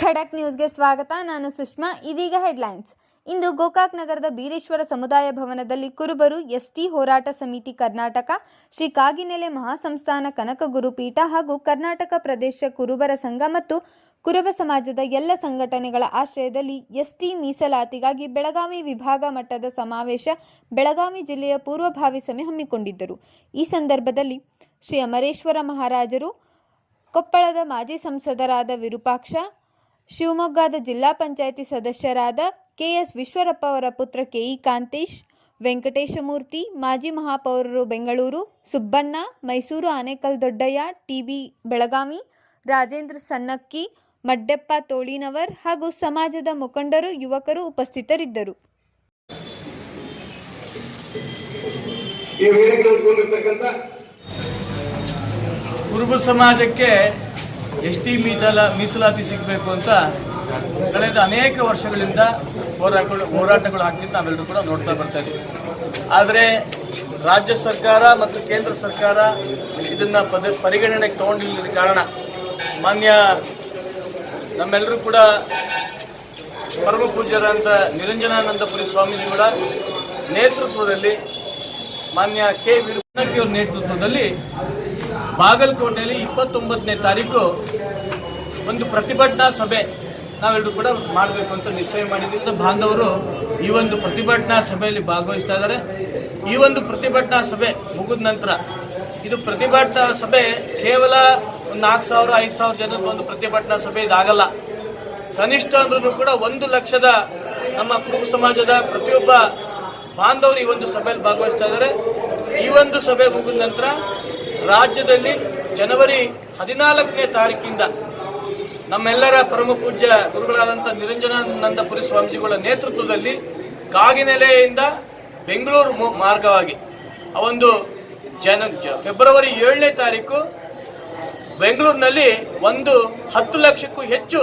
ಖಡಕ್ ನ್ಯೂಸ್ಗೆ ಸ್ವಾಗತ. ನಾನು ಸುಷ್ಮಾ. ಇದೀಗ ಹೆಡ್ಲೈನ್ಸ್. ಇಂದು ಗೋಕಾಕ್ ನಗರದ ಬೀರೇಶ್ವರ ಸಮುದಾಯ ಭವನದಲ್ಲಿ ಕುರುಬರು ಎಸ್ಟಿ ಹೋರಾಟ ಸಮಿತಿ ಕರ್ನಾಟಕ, ಶ್ರೀ ಕಾಗಿನೆಲೆ ಮಹಾಸಂಸ್ಥಾನ ಕನಕ ಗುರುಪೀಠ ಹಾಗೂ ಕರ್ನಾಟಕ ಪ್ರದೇಶ ಕುರುಬರ ಸಂಘ ಮತ್ತು ಕುರುಬ ಸಮಾಜದ ಎಲ್ಲ ಸಂಘಟನೆಗಳ ಆಶ್ರಯದಲ್ಲಿ ಎಸ್ಟಿ ಮೀಸಲಾತಿಗಾಗಿ ಬೆಳಗಾವಿ ವಿಭಾಗ ಮಟ್ಟದ ಸಮಾವೇಶ ಬೆಳಗಾವಿ ಜಿಲ್ಲೆಯ ಪೂರ್ವಭಾವಿ ಸಭೆ ಹಮ್ಮಿಕೊಂಡಿದ್ದರು. ಈ ಸಂದರ್ಭದಲ್ಲಿ ಶ್ರೀ ಅಮರೇಶ್ವರ ಮಹಾರಾಜರು, ಕೊಪ್ಪಳದ ಮಾಜಿ ಸಂಸದರಾದ ವಿರೂಪಾಕ್ಷ ಶಿವಮೊಗ್ಗದ ಜಿಲ್ಲಾ ಪಂಚಾಯಿತಿ ಸದಸ್ಯರಾದ ಕೆಎಸ್ ವಿಶ್ವರಪ್ಪ ಅವರ ಪುತ್ರ ಕೆಇ ಕಾಂತೇಶ್ ವೆಂಕಟೇಶಮೂರ್ತಿ ಮಾಜಿ ಮಹಾಪೌರರು ಬೆಂಗಳೂರು ಸುಬ್ಬಣ್ಣ ಮೈಸೂರು ಆನೇಕಲ್ ದೊಡ್ಡಯ್ಯ ಟಿಬಿ ಬೆಳಗಾವಿ ರಾಜೇಂದ್ರ ಸನ್ನಕ್ಕಿ ಮಡ್ಡೆಪ್ಪ ತೋಳಿನವರ್ ಹಾಗೂ ಸಮಾಜದ ಮುಖಂಡರು ಯುವಕರು ಉಪಸ್ಥಿತರಿದ್ದರು. ಈ ವೇದಿಕೆ ಹಂಚ್ಕೊಂಡಿರ್ತಕ್ಕಂಥ ಕುರುಬ ಸಮಾಜಕ್ಕೆ ಎಸ್ ಟಿ ಮೀಸಲ ಮೀಸಲಾತಿ ಸಿಗಬೇಕು ಅಂತ ಕಳೆದ ಅನೇಕ ವರ್ಷಗಳಿಂದ ಹೋರಾಟಗಳು ಹೋರಾಟಗಳು ಆಗ್ತಿದ್ದು ನಾವೆಲ್ಲರೂ ಕೂಡ ನೋಡ್ತಾ ಬರ್ತಾ ಇದ್ದೀವಿ. ಆದರೆ ರಾಜ್ಯ ಸರ್ಕಾರ ಮತ್ತು ಕೇಂದ್ರ ಸರ್ಕಾರ ಇದನ್ನು ಪದ, ಪರಿಗಣನೆಗೆ ತಗೊಂಡಿಲ್ಲದ ಕಾರಣ ಮಾನ್ಯ ನಮ್ಮೆಲ್ಲರೂ ಕೂಡ ಪರಮ ಪೂಜ್ಯರಂತ ನಿರಂಜನಾನಂದಪುರಿ ಸ್ವಾಮೀಜಿಗಳ ನೇತೃತ್ವದಲ್ಲಿ ಮಾನ್ಯ ಕೆ. ವೀರಪ್ಪನವ್ರ ನೇತೃತ್ವದಲ್ಲಿ ಬಾಗಲಕೋಟೆಯಲ್ಲಿ ಇಪ್ಪತ್ತೊಂಬತ್ತನೇ ತಾರೀಕು ಒಂದು ಪ್ರತಿಭಟನಾ ಸಭೆ ನಾವೆಲ್ಲರೂ ಕೂಡ ಮಾಡಬೇಕು ಅಂತ ನಿಶ್ಚಯ ಮಾಡಿದ್ರಿಂದ ಬಾಂಧವರು ಈ ಒಂದು ಪ್ರತಿಭಟನಾ ಸಭೆಯಲ್ಲಿ ಭಾಗವಹಿಸ್ತಾ ಇದ್ದಾರೆ. ಈ ಒಂದು ಪ್ರತಿಭಟನಾ ಸಭೆ ಮುಗಿದ ನಂತರ ಇದು ಪ್ರತಿಭಟನಾ ಸಭೆ ಕೇವಲ ಒಂದು ನಾಲ್ಕು ಸಾವಿರ, ಐದು ಸಾವಿರ ಜನದ ಒಂದು ಪ್ರತಿಭಟನಾ ಸಭೆ ಇದಾಗಲ್ಲ. ಕನಿಷ್ಠ ಅಂದ್ರೂ ಕೂಡ ಒಂದು ಲಕ್ಷದ ನಮ್ಮ ಕುರುಬ ಸಮಾಜದ ಪ್ರತಿಯೊಬ್ಬ ಬಾಂಧವರು ಈ ಒಂದು ಸಭೆಯಲ್ಲಿ ಭಾಗವಹಿಸ್ತಾ ಇದ್ದಾರೆ. ಈ ಒಂದು ಸಭೆ ಮುಗಿದ ನಂತರ ರಾಜ್ಯದಲ್ಲಿ ಜನವರಿ ಹದಿನಾಲ್ಕನೇ ತಾರೀಕಿಂದ ನಮ್ಮೆಲ್ಲರ ಪರಮ ಪೂಜ್ಯ ಗುರುಗಳಾದಂಥ ನಿರಂಜನಾನಂದಪುರಿ ಸ್ವಾಮೀಜಿಗಳ ನೇತೃತ್ವದಲ್ಲಿ ಕಾಗಿನೆಲೆಯಿಂದ ಬೆಂಗಳೂರು ಮಾರ್ಗವಾಗಿ ಆ ಒಂದು ಜನ ಫೆಬ್ರವರಿ ಏಳನೇ ತಾರೀಕು ಬೆಂಗಳೂರಿನಲ್ಲಿ ಒಂದು ಹತ್ತು ಲಕ್ಷಕ್ಕೂ ಹೆಚ್ಚು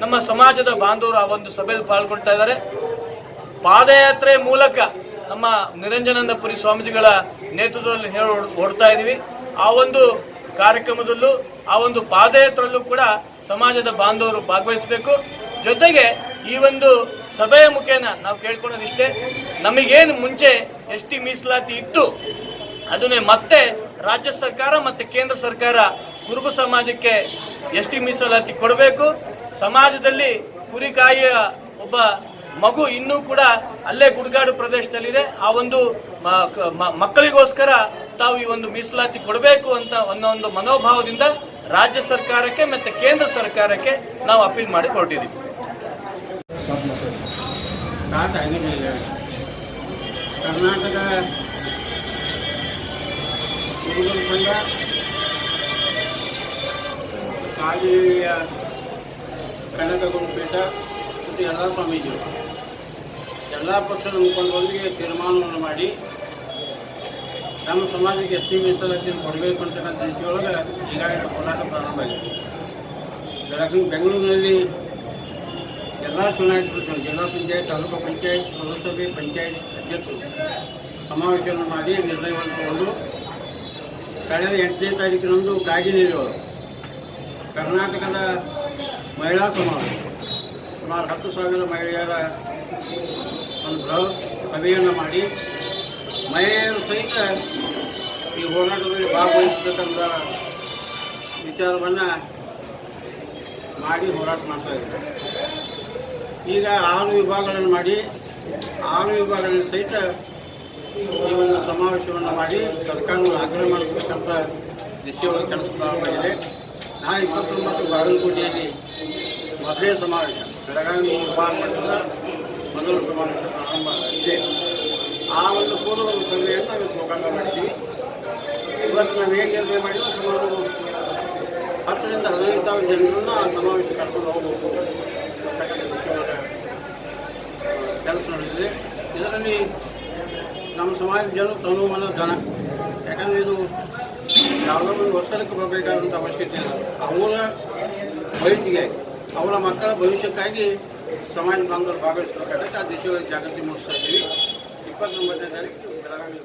ನಮ್ಮ ಸಮಾಜದ ಬಾಂಧವರು ಆ ಒಂದು ಸಭೆಯಲ್ಲಿ ಪಾಲ್ಗೊಳ್ತಾ ಇದ್ದಾರೆ. ಪಾದಯಾತ್ರೆ ಮೂಲಕ ನಮ್ಮ ನಿರಂಜನಂದಪುರಿ ಸ್ವಾಮೀಜಿಗಳ ನೇತೃತ್ವದಲ್ಲಿ ಹೊಡ್ತಾ ಇದ್ದೀವಿ ಆ ಒಂದು ಕಾರ್ಯಕ್ರಮದಲ್ಲೂ, ಆ ಒಂದು ಪಾದಯಾತ್ರೆಯಲ್ಲೂ ಕೂಡ ಸಮಾಜದ ಬಾಂಧವರು ಭಾಗವಹಿಸಬೇಕು. ಜೊತೆಗೆ ಈ ಒಂದು ಸಭೆಯ ಮುಖೇನ ನಾವು ಕೇಳ್ಕೊಳ್ಳೋದಿಷ್ಟೇ ನಮಗೇನು ಮುಂಚೆ ಎಸ್ ಟಿ ಮೀಸಲಾತಿ ಇತ್ತು, ಅದನ್ನೇ ಮತ್ತೆ ರಾಜ್ಯ ಸರ್ಕಾರ ಮತ್ತು ಕೇಂದ್ರ ಸರ್ಕಾರ ಕುರುಬು ಸಮಾಜಕ್ಕೆ ಎಸ್ ಟಿ ಮೀಸಲಾತಿ ಕೊಡಬೇಕು. ಸಮಾಜದಲ್ಲಿ ಕುರಿಕಾಯಿಯ ಒಬ್ಬ ಮಗು ಇನ್ನೂ ಕೂಡ ಅಲ್ಲೇ ಗುಡ್ಗಾಡು ಪ್ರದೇಶದಲ್ಲಿದೆ. ಆ ಒಂದು ಮಕ್ಕಳಿಗೋಸ್ಕರ ತಾವು ಈ ಒಂದು ಮೀಸಲಾತಿ ಕೊಡಬೇಕು ಅಂತ ಅನ್ನೋ ಒಂದು ಮನೋಭಾವದಿಂದ ರಾಜ್ಯ ಸರ್ಕಾರಕ್ಕೆ ಮತ್ತು ಕೇಂದ್ರ ಸರ್ಕಾರಕ್ಕೆ ನಾವು ಅಪೀಲ್ ಮಾಡಿ ಕೊಟ್ಟಿದ್ದೀವಿ. ಕರ್ನಾಟಕ ಕುರುಬರ ಸಂಘ ಕಾಲಿಯ ಕನಕ ಗುರುಪೀಠ ಮತ್ತು ಎಲ್ಲ ಸ್ವಾಮೀಜಿಗಳು. ಎಲ್ಲ ಪಕ್ಷದ ಮುಖಂಡರೊಂದಿಗೆ ತೀರ್ಮಾನವನ್ನು ಮಾಡಿ ನಮ್ಮ ಸಮಾಜಕ್ಕೆ ಎಸ್ ಸಿ ಮೀಸಲಾತಿಯನ್ನು ಕೊಡಬೇಕು ಅಂತಕ್ಕಂಥ ದಿಶೆಯೊಳಗೆ ಈಗಾಗಲೇ ಹೋರಾಟ ಪ್ರಾರಂಭ ಆಗಿದೆ. ಬೆಳಗ್ಗೆ ಬೆಂಗಳೂರಿನಲ್ಲಿ ಎಲ್ಲ ಚುನಾಯಿತರು ಜಿಲ್ಲಾ ಪಂಚಾಯತ್, ತಾಲೂಕು ಪಂಚಾಯತ್, ಪುರಸಭೆ ಪಂಚಾಯತ್ ಅಧ್ಯಕ್ಷರು ಸಮಾವೇಶವನ್ನು ಮಾಡಿ ನಿರ್ಣಯವನ್ನು ತಗೊಂಡು ಕಳೆದ ಎಂಟನೇ ತಾರೀಕಿನಂದು ಕಾಗಿನೆಲೆಯವರು ಕರ್ನಾಟಕದ ಮಹಿಳಾ ಸಮಾವೇಶ. ಸುಮಾರು ಹತ್ತು ಸಾವಿರ ಮಹಿಳೆಯರ ಒಂದು ಬೃಹತ್ ಸಭೆಯನ್ನು ಮಾಡಿ. ಮಹಿಳೆಯರು ಸಹಿತ ಈ ಹೋರಾಟದಲ್ಲಿ ಭಾಗವಹಿಸಬೇಕಂತ ವಿಚಾರವನ್ನು ಮಾಡಿ ಹೋರಾಟ ಮಾಡ್ತಾ ಇದ್ದಾರೆ. ಈಗ ಆರು ವಿಭಾಗಗಳನ್ನು ಮಾಡಿ, ಆರು ವಿಭಾಗಗಳ ಸಹಿತ ಈ ಒಂದು ಸಮಾವೇಶವನ್ನು ಮಾಡಿ ಸರ್ಕಾರವನ್ನು ಆಗ್ರಹ ಮಾಡಿಸಬೇಕಂತ ದಿಶೆಯೊಳಗೆ ಕೆಲಸ ಪ್ರಾರಂಭವಾಗಿದೆ ನಾಳೆ ಇಪ್ಪತ್ತೊಂಬತ್ತು ಬಾಗಲಕೋಟೆಯಲ್ಲಿ ಮೊದಲೇ ಸಮಾವೇಶ. ಬೆಳಗಾವಿ ವಿಭಾಗ ಮಟ್ಟದ ಮೊದಲ ಸಮಾವೇಶ ಪ್ರಾರಂಭ ಇದೆ ಆ ಒಂದು ಪೂರ್ವ ಸಭೆಯನ್ನು ನಾವು ಗೋಕಾಕ ಮಾಡಿದ್ದೀವಿ ಇವತ್ತು ನಾವು ಏನು ನಿರ್ಣಯ ಮಾಡಿದ್ರು ಸುಮಾರು ಹತ್ತರಿಂದ ಹದಿನೈದು ಸಾವಿರ ಜನರನ್ನು ಆ ಸಮಾವೇಶ ಕರ್ಕೊಂಡು ಹೋಗಬೇಕು. ಕೆಲಸ ನಡೆದಿದೆ. ಇದರಲ್ಲಿ ನಮ್ಮ ಸಮಾಜದ ಜನರು ತನು ಮನ ಜನ. ಯಾಕಂದರೆ ಇದು ಯಾವುದೋ ಒಂದು ಒತ್ತಡಕ್ಕೆ ಬರಬೇಕಾದಂಥ ಅವಶ್ಯಕತೆ ಇಲ್ಲ. ಅವರ ಭವಿಷ್ಯಗೆ ಅವರ ಮಕ್ಕಳ ಭವಿಷ್ಯಕ್ಕಾಗಿ ಸಮಾಜ ಬಾಂಧವರು ಭಾಗವಹಿಸಬೇಕಾಗತ್ತೆ ಆ ದಿಶೆಯಲ್ಲಿ ಜಾಗೃತಿ ಮೂಡಿಸ್ತಾ ಇದ್ದೀವಿ ಇಪ್ಪತ್ತೊಂಬತ್ತನೇ ತಾರೀಕು ಬೆಳಗಾವಿ